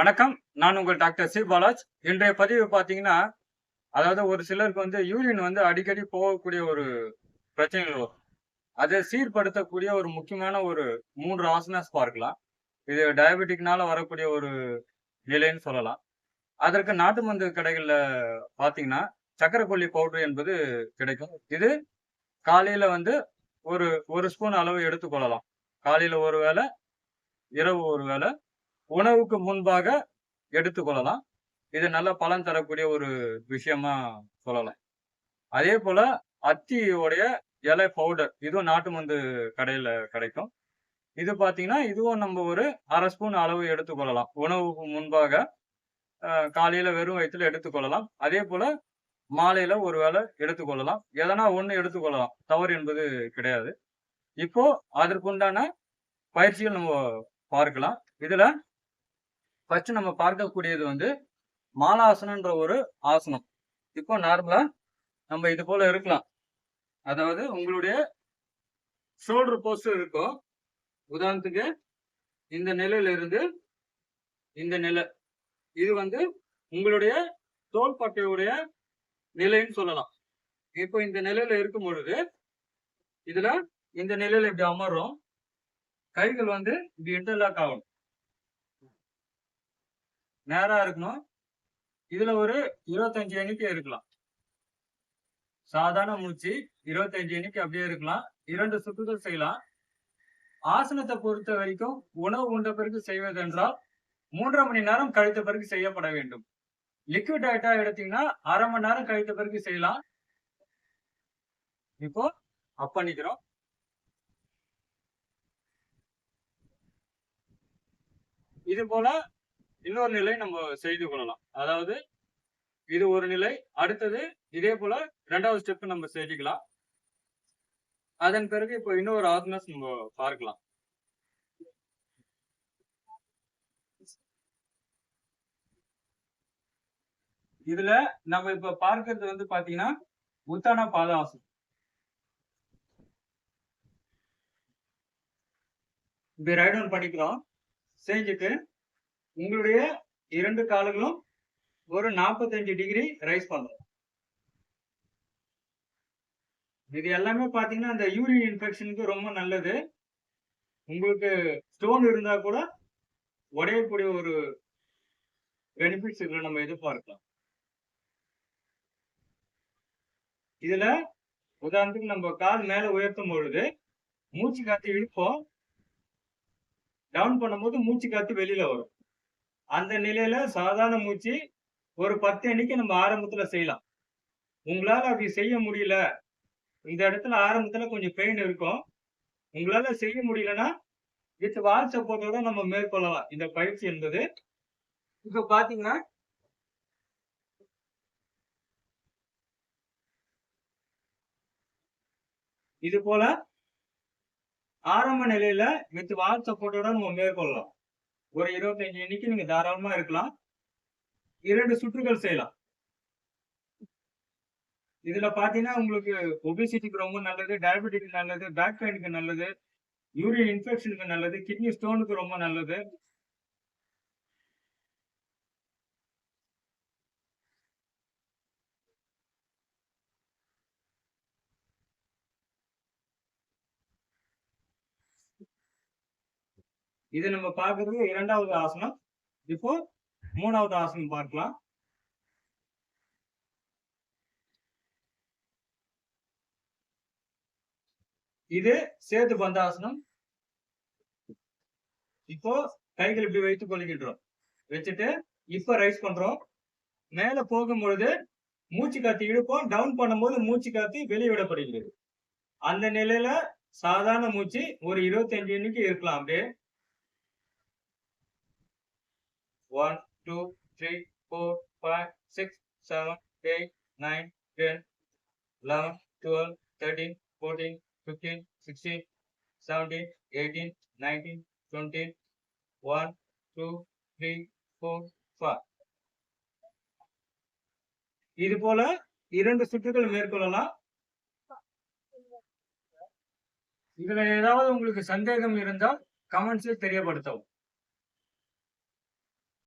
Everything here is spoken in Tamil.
வணக்கம். நான் உங்கள் டாக்டர் சி. பாலாஜ். இன்றைய பதிவு பார்த்தீங்கன்னா அதாவது ஒரு சிலருக்கு வந்து யூரின் வந்து அடிக்கடி போகக்கூடிய ஒரு பிரச்சனைகள் வரும். அதை சீர்படுத்தக்கூடிய ஒரு முக்கியமான ஒரு மூன்று ஆசனாஸ் பார்க்கலாம். இது டயபெட்டிக்னால வரக்கூடிய ஒரு நிலைன்னு சொல்லலாம். அதற்கு நாட்டு மருந்து கடைகளில் பார்த்தீங்கன்னா சக்கரைக்கொல்லி பவுடர் என்பது கிடைக்கும். இது காலையில் வந்து ஒரு ஒரு ஸ்பூன் அளவு எடுத்துக்கொள்ளலாம். காலையில் ஒரு வேளை இரவு ஒரு வேளை உணவுக்கு முன்பாக எடுத்துக்கொள்ளலாம் இது நல்ல பலன் தரக்கூடிய ஒரு விஷயமா சொல்லலாம். அதே போல அத்தியோடைய இலை பவுடர் இதுவும் நாட்டு மந்து கடையில கிடைக்கும். இது பாத்தீங்கன்னா இதுவும் நம்ம ஒரு அரை ஸ்பூன் அளவு எடுத்துக்கொள்ளலாம் உணவுக்கு முன்பாக காலையில வெறும் வயிற்றுல எடுத்துக்கொள்ளலாம் அதே போல மாலையில ஒரு வேளை எடுத்துக்கொள்ளலாம் எதனா ஒண்ணு எடுத்துக்கொள்ளலாம் தவறு என்பது கிடையாது. இப்போ அதற்குண்டான பயிற்சிகள் நம்ம பார்க்கலாம். இதுல ஃபர்ஸ்ட் நம்ம பார்க்கக்கூடியது வந்து மாலாசனன்ற ஒரு ஆசனம். இப்போ நார்மலா நம்ம இது போல இருக்கலாம். அதாவது உங்களுடைய ஷோல்டர் போஸ்டர் இருக்கும் உதாரணத்துக்கு இந்த நிலையில இருந்து இந்த நிலை. இது வந்து உங்களுடைய தோள்பட்டையுடைய நிலைன்னு சொல்லலாம். இப்போ இந்த நிலையில இருக்கும் பொழுது இதுல இந்த நிலையில இப்படி அமர்றோம் கைகள் வந்து இப்படி இன்டர்லாக் ஆகணும். நேரா இருக்கணும். இதுல ஒரு இருபத்தஞ்சு எண்ணிக்கை இருக்கலாம். சாதாரண மூச்சு இருபத்தஞ்சு எண்ணிக்கை அப்படியே இருக்கலாம். இரண்டு சுற்றுகள் செய்யலாம். ஆசனத்தை பொறுத்த வரைக்கும் உணவு உண்ட பிறகு செய்வதென்றால் மூன்றரை மணி நேரம் கழித்த பிறகு செய்யப்பட வேண்டும். லிக்விட் டயட்டா எடுத்தீங்கன்னா அரை மணி நேரம் கழித்த பிறகு செய்யலாம். இப்போ அப் பண்ணிக்கிறோம். இது போல இன்னொரு நிலை நம்ம செய்து கொள்ளலாம். அதாவது இது ஒரு நிலை அடுத்தது இதே போல ரெண்டாவது ஸ்டெப் நம்ம செஞ்சுக்கலாம் அதன் பிறகு இப்போ இன்னொரு ஆசனஸ் நம்ம பார்க்கலாம். இதுல நம்ம இப்ப பார்க்கறது வந்து பாத்தீங்கன்னா உத்தான பாதாசனம் இப்படி ரைட் டவுன் பண்ணிக்கிறோம் செஞ்சுட்டு உங்களுடைய இரண்டு கால்களும் ஒரு 45 டிகிரி ரைஸ் பண்ணும். இது எல்லாமே பாத்தீங்கன்னா அந்த யூரின் இன்ஃபெக்ஷனுக்கு ரொம்ப நல்லது. உங்களுக்கு ஸ்டோன் இருந்தா கூட உடையக்கூடிய ஒரு பெனிஃபிட்ஸ் இதில் நம்ம எதிர்பார்க்கலாம். இதுல உதாரணத்துக்கு நம்ம கால் மேல உயர்த்தும் பொழுது மூச்சு காத்து இழுப்போம். டவுன் பண்ணும்போது மூச்சு காத்து வெளியில வரும். அந்த நிலையில சாதாரண மூச்சு ஒரு பத்து எண்ணிக்கை நம்ம ஆரம்பத்துல செய்யலாம். உங்களால அப்படி செய்ய முடியல. இந்த இடத்துல ஆரம்பத்துல கொஞ்சம் பெயின் இருக்கும். உங்களால செய்ய முடியலன்னா வித் வால் சப்போர்ட்டோட நம்ம மேற்கொள்ளலாம். இந்த பயிற்சி என்பது இப்ப பாத்தீங்கன்னா இது போல ஆரம்ப நிலையில வித் வால் சப்போர்ட்டோட நம்ம மேற்கொள்ளலாம். ஒரு இருபத்தஞ்சு எண்ணிக்கை நீங்க தாராளமா இருக்கலாம். இரண்டு சுற்றுகள் செய்யலாம். இதுல பாத்தீங்கன்னா உங்களுக்கு ஒபிசிட்டிக்கு ரொம்ப நல்லது டயபெட்டிக் நல்லது பேக் பெயினுக்கு நல்லது யூரின் இன்ஃபெக்ஷனுக்கு நல்லது கிட்னி ஸ்டோனுக்கு ரொம்ப நல்லது. இது நம்ம பார்க்கறது இரண்டாவது ஆசனம். இப்போ மூணாவது ஆசனம் பார்க்கலாம். இது சேது பந்தாசனம் இப்போ கைகள் இப்படி வைத்துக் கொள்கின்றோம். வச்சுட்டு இப்ப ரைஸ் பண்றோம். மேல போகும் பொழுது மூச்சு காத்து இழுப்போம். டவுன் பண்ணும்போது மூச்சு காத்து வெளியே விடப்படுகிறது. அந்த நிலையில சாதாரண மூச்சு ஒரு இருபத்தஞ்சு எண்ணிக்கை இருக்கலாம் அப்படியே. One two three four five six seven eight nine ten eleven twelve thirteen fourteen fifteen sixteen seventeen eighteen nineteen twenty one two three four five இது போல இரண்டு சுற்றுகள் மேற்கொள்ளலாம். இதுல ஏதாவது உங்களுக்கு சந்தேகம் இருந்தால் கமெண்ட்ஸில் தெரியப்படுத்தவும்.